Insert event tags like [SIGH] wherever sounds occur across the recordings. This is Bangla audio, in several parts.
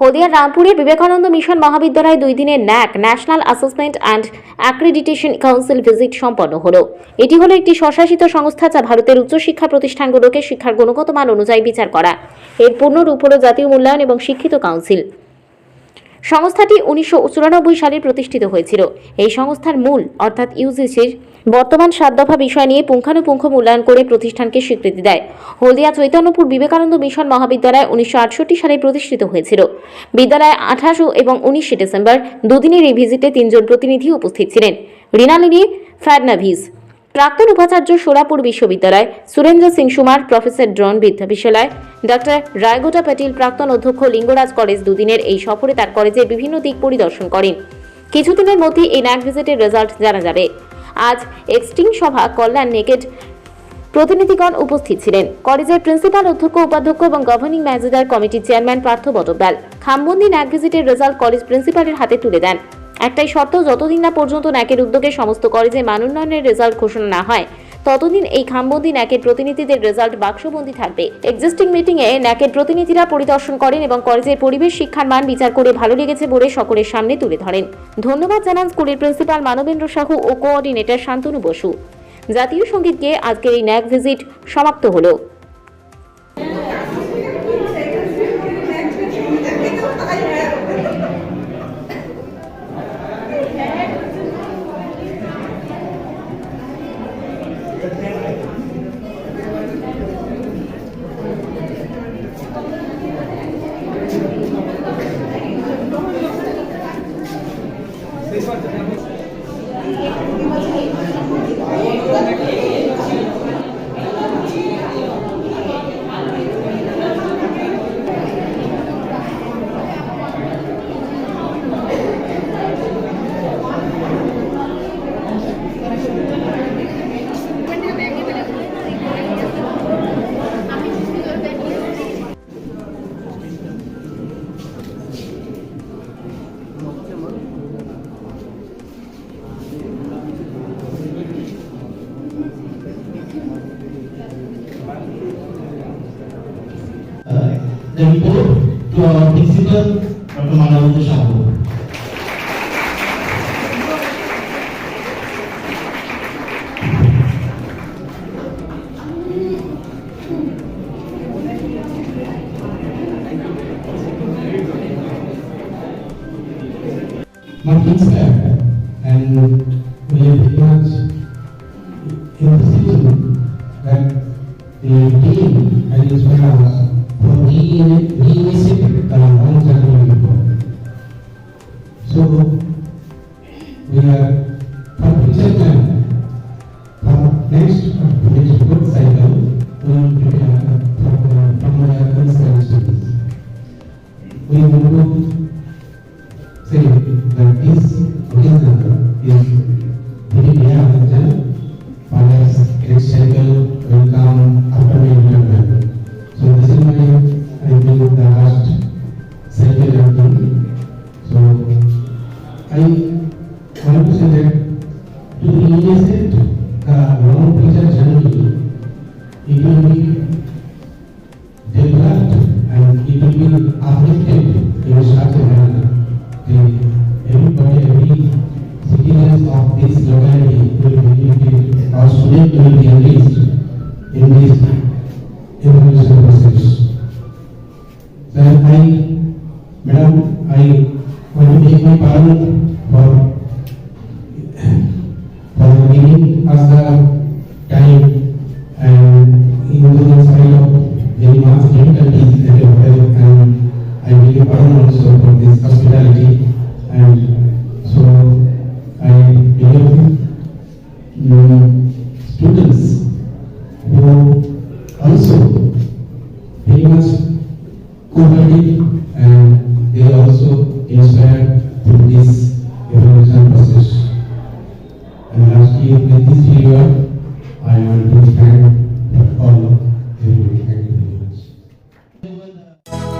হলদিয়ার রামপুরের বিবেকানন্দ মিশন মহাবিদ্যালয়ে দুই দিনের NAAC, national assessment and accreditation council visit সম্পন্ন হলো। এটি হলো একটি স্বশাসিত সংস্থা যা ভারতের উচ্চশিক্ষা প্রতিষ্ঠানগুলোকে শিক্ষার গুণগত মান অনুযায়ী বিচার করা। এর পূর্ণ রূপ হল জাতীয় মূল্যায়ন এবং শিক্ষিত কাউন্সিল। সংস্থাটি উনিশশো চুরানব্বই সালে প্রতিষ্ঠিত হয়েছিল। এই সংস্থার মূল, অর্থাৎ ইউজিসির বর্তমান সাত দফা বিষয় নিয়ে পুঙ্খানুপুঙ্খ মূল্যায়ন করে প্রতিষ্ঠানকে স্বীকৃতি দেয়। হলদিয়া চৈতন্যপুর বিবেকানন্দ মিশন মহাবিদ্যালয় উনিশশো আটষট্টি সালে প্রতিষ্ঠিত হয়েছিল। বিদ্যালয়ে আঠাশো এবং উনিশে ডিসেম্বর দুদিনের এই ভিজিটে তিনজন প্রতিনিধি উপস্থিত ছিলেন। রিনালিনী ফ্যাডনাভিস প্রাক্তন উপাচার্য সোলাপুর বিশ্ববিদ্যালয়, সুরেন্দ্র সিং সুমার, প্রফেসর ড্রন বিদ্যাবিদ্যালয় ডক্টর রায়গোটা প্যাটিল, প্রাক্তন অধ্যক্ষ লিঙ্গরাজ কলেজ দুদিনের এই সফরে তার কলেজের বিভিন্ন দিক পরিদর্শন করেন। কিছুদিনের মধ্যে এই ন্যাক ভিজিটের রেজাল্ট জানা যাবে। আজ এক্সটিং সভা কল্যাণ নেগেট প্রতিনিধিগণ উপস্থিত ছিলেন। কলেজের প্রিন্সিপাল অধ্যক্ষ, উপাধ্যক্ষ এবং গভর্নিং ম্যানেজার কমিটির চেয়ারম্যান পার্থ বটব্যাল খামবন্দি ন্যাক ভিজিটের রেজাল্ট কলেজ প্রিন্সিপালের হাতে তুলে দেন। একটাই শর্ত, যতদিন না পর্যন্ত ন্যাকের উদ্যোগে সমস্ত কলেজে মানোন্নয়নের রেজাল্ট ঘোষণা না হয় ততদিন এই খামবন্দি ন্যাকের প্রতিনিধিদের রেজাল্ট বাক্সবন্দি থাকবে। এক্সিস্টিং মিটিংয়ে ন্যাকের প্রতিনিধিরা পরিদর্শন করেন এবং কলেজের পরিবেশ শিক্ষার মান বিচার করে ভালো লেগেছে বলে সকলের সামনে তুলে ধরেন। ধন্যবাদ জানান স্কুলের প্রিন্সিপাল মানবেন্দ্র সাহু ও কোঅর্ডিনেটর শান্তনু বসু। জাতীয় সংগীত গেয়ে আজকের এই ন্যাক ভিজিট সমাপ্ত হলো। daripada dua orang prinsipal pertemuan dalam tersyarat. da vice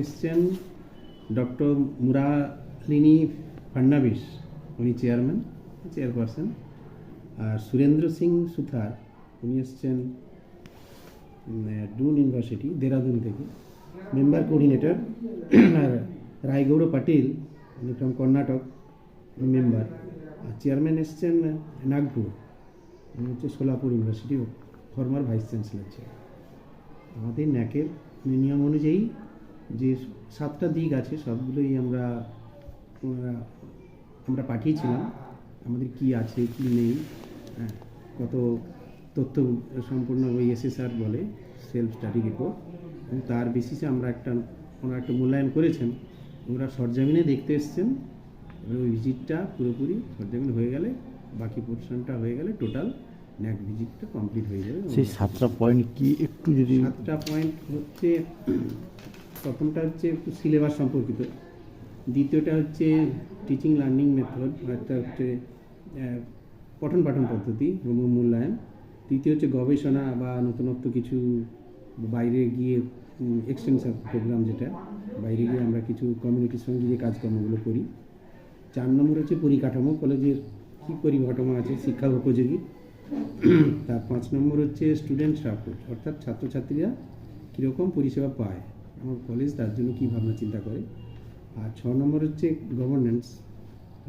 এসছেন ডক্টর মুরালিনী ফাডনাবিস উনি চেয়ারম্যান চেয়ারপারসন আর সুরেন্দ্র সিং সুথার, উনি এসছেন ডুন ইউনিভার্সিটি দেরাদুন থেকে। মেম্বার কোঅর্ডিনেটর [CLEARS THROAT] আর রায়গৌড় পাটিল, উনি ফ্রম কর্ণাটক মেম্বার আর চেয়ারম্যান এসছেন নাগপুর, উনি হচ্ছে Solapur university former vice chancellor ছিলেন আমাদের ন্যাকের নিয়ম অনুযায়ী যে সাতটা দিক আছে সবগুলোই আমরা আমরা পাঠিয়েছিলাম। আমাদের কি আছে কি নেই হ্যাঁ, কত তথ্য সম্পূর্ণ ওই এসএসআর বলে সেলফ স্টাডি রিপোর্ট। এবং তার বেসিসে আমরা একটা ওনারা একটা মূল্যায়ন করেছেন। ওরা সরজামিনে দেখতে এসছেন। এবার ওই ভিজিটটা পুরোপুরি সরজামিন হয়ে গেলে বাকি পোর্শনটা হয়ে গেলে টোটাল ন্যাক ভিজিটটা কমপ্লিট হয়ে যাবে। সেই সাতটা পয়েন্ট কি একটু যদি সাতটা পয়েন্ট হচ্ছে প্রথমটা হচ্ছে একটু সিলেবাস সম্পর্কিত। দ্বিতীয়টা হচ্ছে টিচিং লার্নিং মেথড একটা হচ্ছে পঠন পাঠন পদ্ধতি এবং মূল্যায়ন। তৃতীয় হচ্ছে গবেষণা বা নতুনত্ব কিছু বাইরে গিয়ে এক্সটেনশন প্রোগ্রাম যেটা, বাইরে গিয়ে আমরা কিছু কমিউনিটির সঙ্গে যে কাজকর্মগুলো করি। চার নম্বর হচ্ছে পরিকাঠামো, কলেজের কী পরিকাঠামো আছে, শিক্ষা উপযোগী। তার পাঁচ নম্বর হচ্ছে স্টুডেন্ট সাপোর্ট অর্থাৎ ছাত্রছাত্রীরা কীরকম পরিষেবা পায়। কলেজ তার জন্য কী ভাবনা চিন্তা করে? আর ছ নম্বর হচ্ছে গভর্নেন্স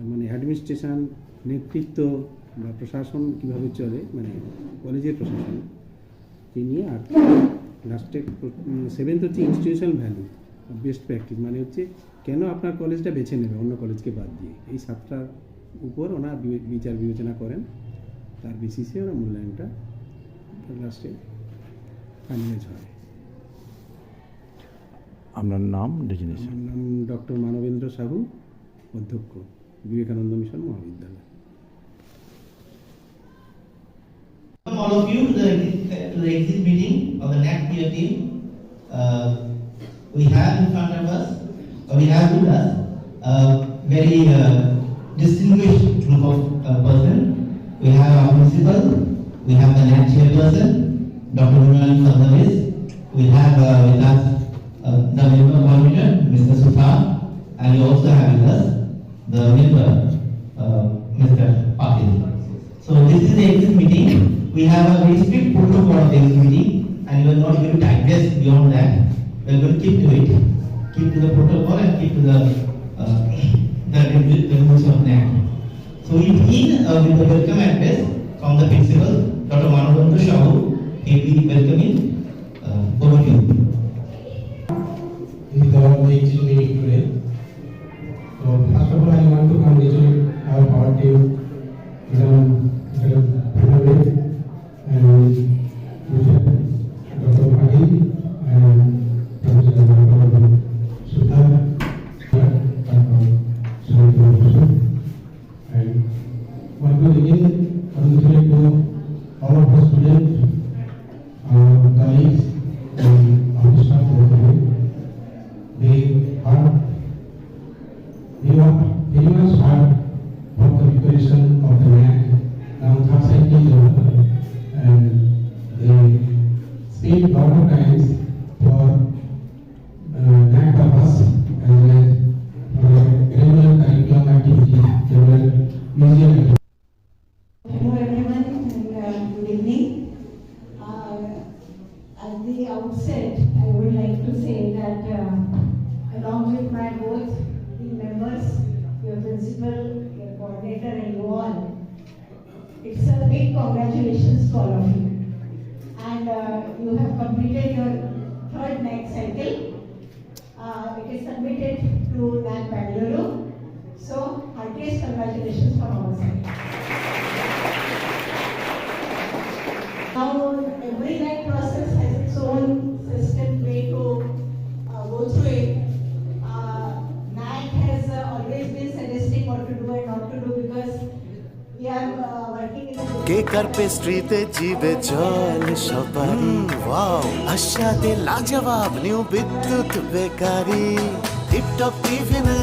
মানে অ্যাডমিনিস্ট্রেশন নেতৃত্ব বা প্রশাসন কীভাবে চলে মানে কলেজের প্রশাসন এই নিয়ে আর লাস্টে সেভেন্থ হচ্ছে ইনস্টিটিউশনাল ভ্যালু বেস্ট প্র্যাকটিস মানে হচ্ছে কেন আপনার কলেজটা বেছে নেবে অন্য কলেজকে বাদ দিয়ে? এই সাতটার উপর ওনার বিচার বিবেচনা করেন, তার বেসিসে ওরা মূল্যায়নটা লাস্টে ফাইনালাইজ হয়। আপনার নাম ডেজিনেশন আমার নাম ডক্টর মানবেন্দ্র সাহু অধ্যক্ষ Vivekananda mission Mahavidyalaya Welcome all of you to the, to the exit meeting of the NAC peer team. Uh, we have in front of us, or we have with us, a very uh, distinguished group of uh, person. We have our principal, we have the NAC chairperson, Dr. Munali Fadnavis. We have uh, with us the member, uh, Mr. Patil. So this is the exit meeting. We have a very strict protocol of the exit meeting and we are not going to digress beyond that. We are going to keep to it. Keep to the protocol and keep to the, uh, the rules of NAC. So we begin uh, with the welcome address from the principal, Dr. Manavendra Shahu. He will be welcoming. Uh, over to you. Hello everyone and uh, good evening. Uh, At the outset, I would like to say that uh, along with my both the members, your principal, your coordinator and you all, it's a big congratulations to all of you. And uh, you have completed your third next cycle. Uh, It is submitted to NAC Bangalore. So heartiest congratulations from our side. Now, every night process has its own system way to uh, go through it. Uh, NAC has uh, always been suggesting what to do and not to do because we are uh, working in a. K cake আর পেস্ট্রিতে জিবে জল সপারি ওয়াও আশাতে লাজবাব নিউ বিদ্যুৎ বেকারি টিপটপ টিফিনে